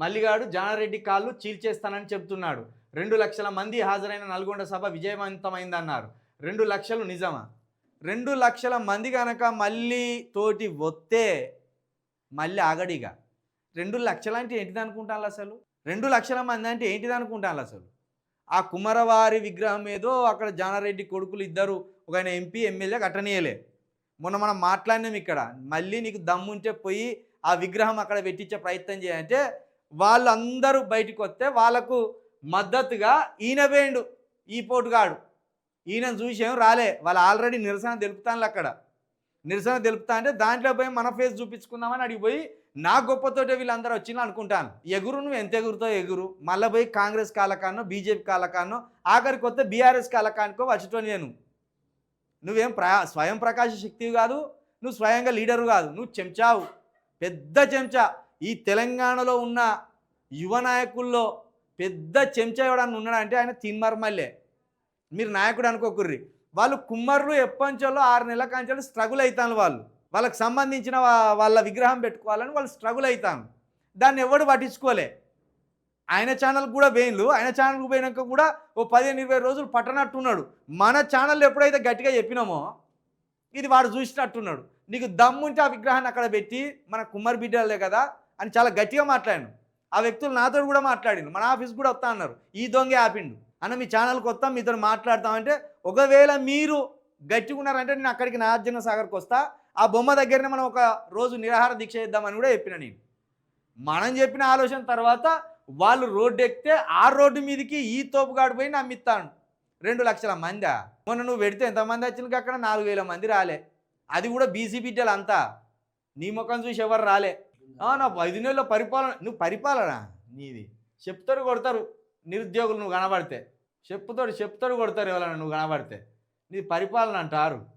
మల్లిగాడు జానారెడ్డి కాళ్ళు చీల్చేస్తానని చెప్తున్నాడు రెండు లక్షల మంది హాజరైన నల్గొండ సభ విజయవంతమైందన్నారు. రెండు లక్షలు నిజమా? రెండు లక్షల మంది కనుక మళ్ళీ తోటి వస్తే మళ్ళీ ఆగడిగా రెండు లక్షలు అంటే ఏంటిది అనుకుంటాను అసలు? రెండు లక్షల మంది అంటే ఏంటిది అనుకుంటాను అసలు? ఆ కుమరవారి విగ్రహం ఏదో అక్కడ జానారెడ్డి కొడుకులు ఇద్దరు ఒక ఆయన ఎంపీ ఎమ్మెల్యే కట్టనీయలే మొన్న మనం మాట్లాడినాం ఇక్కడ. మళ్ళీ నీకు దమ్ముంటే పోయి ఆ విగ్రహం అక్కడ పెట్టించే ప్రయత్నం చేయాలంటే వాళ్ళందరూ బయటకు వస్తే వాళ్ళకు మద్దతుగా ఈయన వేయండు ఈ పోటుగాడు. ఈయన చూసేం రాలే. వాళ్ళు ఆల్రెడీ నిరసన తెలుపుతాను అక్కడ. నిరసన తెలుపుతా అంటే దాంట్లో పోయి మన ఫేస్ చూపించుకుందామని అడిగిపోయి నా గొప్పతోటే వీళ్ళందరూ వచ్చిన అనుకుంటాను. ఎగురు నువ్వు ఎంత ఎగురుతో ఎగురు. మళ్ళీ పోయి కాంగ్రెస్ కాలకాన్నో బీజేపీ కాలకాన్నో ఆఖరికి వస్తే బీఆర్ఎస్ కాలకానికో వచ్చటో నేను. నువ్వేం ప్ర స్వయం ప్రకాశ శక్తివి కాదు. నువ్వు స్వయంగా లీడరు కాదు. నువ్వు చెంచావు. పెద్ద చెంచా. ఈ తెలంగాణలో ఉన్న యువ నాయకుల్లో పెద్ద చెంచా ఎవడన్నా ఉన్నాడంటే ఆయన తిన్మర్మల్లే మీరు నాయకుడు అనుకోకుర్రి. వాళ్ళు కుమ్మర్లు ఎప్పంచోలో ఆరు నెలల కాంచాలు స్ట్రగుల్ అవుతాను వాళ్ళు. వాళ్ళకి సంబంధించిన వాళ్ళ విగ్రహం పెట్టుకోవాలని వాళ్ళు స్ట్రగుల్ అవుతాను దాన్ని ఎవడు పట్టించుకోలే. ఆయన ఛానల్ కూడా వేయింలు ఆయన ఛానల్కి పోయినాక కూడా ఓ పదిహేను ఇరవై రోజులు పట్టనట్టున్నాడు. మన ఛానల్ ఎప్పుడైతే గట్టిగా చెప్పినామో ఇది వాడు చూసినట్టున్నాడు. నీకు దమ్ముంటే ఆ విగ్రహాన్ని అక్కడ పెట్టి మన కుమ్మరి బిడ్డలే కదా అని చాలా గట్టిగా మాట్లాడాను ఆ వ్యక్తులు నాతో కూడా మాట్లాడిండు మన ఆఫీస్ కూడా వస్తా అన్నారు. ఈ దొంగే ఆపిండు. అన్న మీ ఛానల్కి వస్తాం మీతో మాట్లాడతామంటే ఒకవేళ మీరు గట్టిగా ఉన్నారంటే నేను అక్కడికి నాగార్జున సాగర్కి వస్తా. ఆ బొమ్మ దగ్గరనే మనం ఒక రోజు నిరాహార దీక్ష చేద్దామని కూడా చెప్పిన నేను. మనం చెప్పిన ఆలోచన తర్వాత వాళ్ళు రోడ్డు ఎక్కితే ఆ రోడ్డు మీదకి ఈ తోపుగాడు పోయి నమ్మిస్తాను రెండు లక్షల మందా? మొన్న నువ్వు పెడితే ఎంతమంది వచ్చినాక అక్కడ నాలుగు వేల మంది రాలే. అది కూడా బీసీ బిడ్డలు అంతా నీ ముఖం చూసి ఎవరు రాలే. నా ఐదు నెలల పరిపాలన నువ్వు పరిపాలన? నీది. చెప్తారు కొడతారు. నిరుద్యోగులు నువ్వు కనబడితే. చెప్పుతాడు చెప్తాడు కొడతారు ఎవరైనా నువ్వు కనబడితే. నీ పరిపాలన అంటారు.